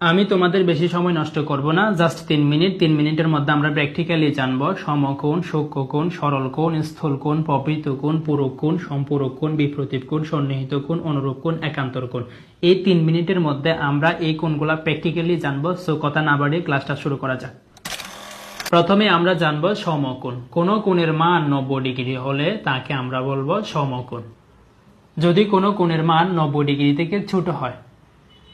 আমি তোমাদের বেশি সময় নষ্ট করব না। জাস্ট তিন মিনিট। তিন মিনিটের মধ্যে আমরা প্র্যাকটিক্যালি জানব সমকোণ কোণ স্থূল কোণ সম্পূরক কোণ বিপ্রতীপ কোণ সন্নিহিত কোণ অনুরূপ কোণ একান্তর কোণ এই তিন মিনিটের মধ্যে আমরা এই কোণগুলা প্র্যাকটিক্যালি জানব। সো কথা না বাড়িয়ে ক্লাসটা শুরু করা যাক। প্রথমে আমরা জানব সমকোণ। কোন কোণের মান নব্বই ডিগ্রি হলে তাকে আমরা বলব সমকোণ। যদি কোনো কোণের মান নব্বই ডিগ্রি থেকে ছোট হয়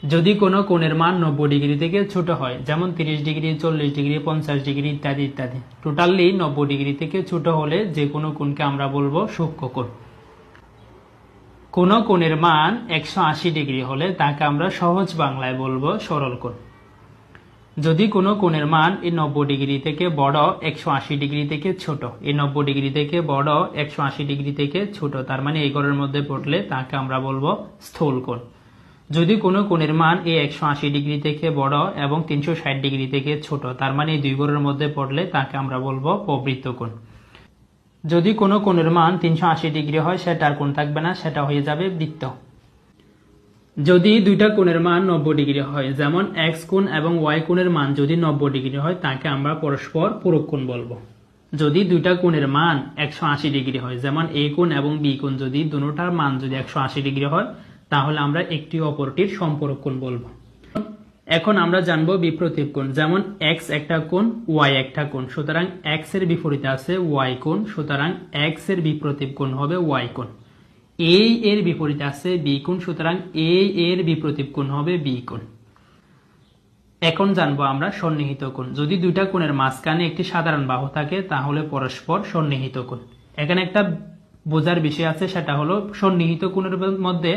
যদি কোনো কোণের মান নব্বই ডিগ্রি থেকে ছোট হয়, যেমন তিরিশ ডিগ্রি, চল্লিশ ডিগ্রি, পঞ্চাশ ডিগ্রি ইত্যাদি ইত্যাদি। টোটালি নব্বই ডিগ্রি থেকে ছোট হলে যে কোনো কোণকে আমরা বলব সূক্ষ্ম কোণ। কোনো কোণের মান একশো আশি ডিগ্রি হলে তাকে আমরা সহজ বাংলায় বলব সরল কোণ। যদি কোনো কোণের মান এই নব্বই ডিগ্রি থেকে বড় একশো আশি ডিগ্রি থেকে ছোট, এই নব্বই ডিগ্রি থেকে বড় একশো আশি ডিগ্রি থেকে ছোট, তার মানে এই ঘরের মধ্যে পড়লে তাকে আমরা বলব স্থূল কোণ। যদি কোনো কোণের মান এই একশো আশি ডিগ্রি থেকে বড় এবং তিনশো ষাট ডিগ্রি থেকে ছোট, তার মানে এই দুই ঘরের মধ্যে পড়লে তাকে আমরা বলব প্রবৃত্ত কোণ। যদি কোনো কোণের মান তিনশো আশি ডিগ্রি হয়, সেটা আর কোণ থাকবে না, সেটা হয়ে যাবে বৃত্ত। যদি দুইটা কোণের মান নব্বই ডিগ্রি হয়, যেমন এক্স কোণ এবং ওয়াই কোণের মান যদি নব্বই ডিগ্রি হয়, তাকে আমরা পরস্পর পূরক কোণ বলব। যদি দুইটা কোণের মান একশো আশি ডিগ্রি হয়, যেমন এ কোণ এবং বি কোণ, যদি দুটার মান যদি একশো আশি ডিগ্রি হয় তাহলে আমরা একটি অপরটির সম্পর্ক কোণ বলব। এখন আমরা জানব বিপ্রতীপ কোণ, যেমন এক্স একটা কোণ ওয়াই একটা কোণ। সুতরাং এক্সের বিপরীতে আছে ওয়াই কোণ, সুতরাং এক্সের বিপ্রতীপ কোণ হবে ওয়াই কোণ। এ এর বিপরীতে আছে বি কোণ, সুতরাং এ এর বিপ্রতীপ কোণ হবে বি কোণ। এখন জানব আমরা সন্নিহিত কোণ। যদি দুইটা কোণের মাঝখানে একটি সাধারণ বাহু থাকে, তাহলে পরস্পর সন্নিহিত কোণ। এখানে একটা বোঝার বিষয় আছে, সেটা হলো সন্নিহিত কোণের মধ্যে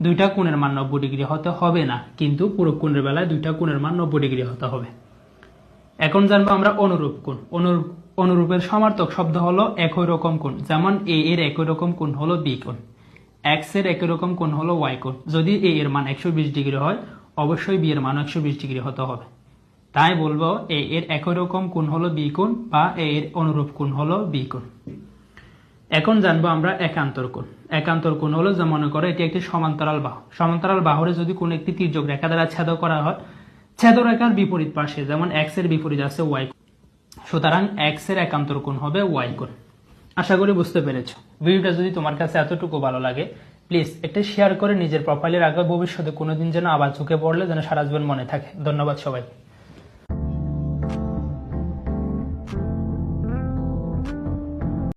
দুইটা কোণের মান নব্বই ডিগ্রি হতে হবে না, কিন্তু পুরো কোণের বেলায় দুইটা কোণের মান নব্বই ডিগ্রি হতে হবে। এখন জানব আমরা অনুরূপ কোণ। অনুরূপ, অনুরূপের সমার্থক শব্দ হলো একই রকম কোণ, যেমন এ এর একই রকম কোণ হলো বি কোণ। এক্সের একই রকম কোণ হলো ওয়াই কোণ। যদি এ এর মান একশো বিশ ডিগ্রি হয়, অবশ্যই বি এর মান একশো বিশ ডিগ্রি হতে হবে। তাই বলব এ এর একই রকম কোণ হলো বি কোণ বা এ এর অনুরূপ কোণ হলো বি কোণ। এখন জানব আমরা একান্তর কোণ। একান্তর কোণ হলো যে মনে করো এটি একটি সমান্তরাল বাহু। সমান্তরাল বাহুরে যদি কোনো একটি তির্যক রেখা দ্বারা ছেদ করা হয়, ছেদ রেখার বিপরীত পাশে, যেমন এক্সের বিপরীত আছে ওয়াই সুতরাং এক্সের একান্তর কোণ হবে ওয়াই কোণ। আশা করি বুঝতে পেরেছ। ভিডিওটা যদি তোমার কাছে এতটুকু ভালো লাগে প্লিজ একটা শেয়ার করে নিজের প্রোফাইলে রাখবে ভবিষ্যতে কোনোদিন যেন আবার চোখে পড়লে যেন সারা জীবন মনে থাকে। ধন্যবাদ সবাই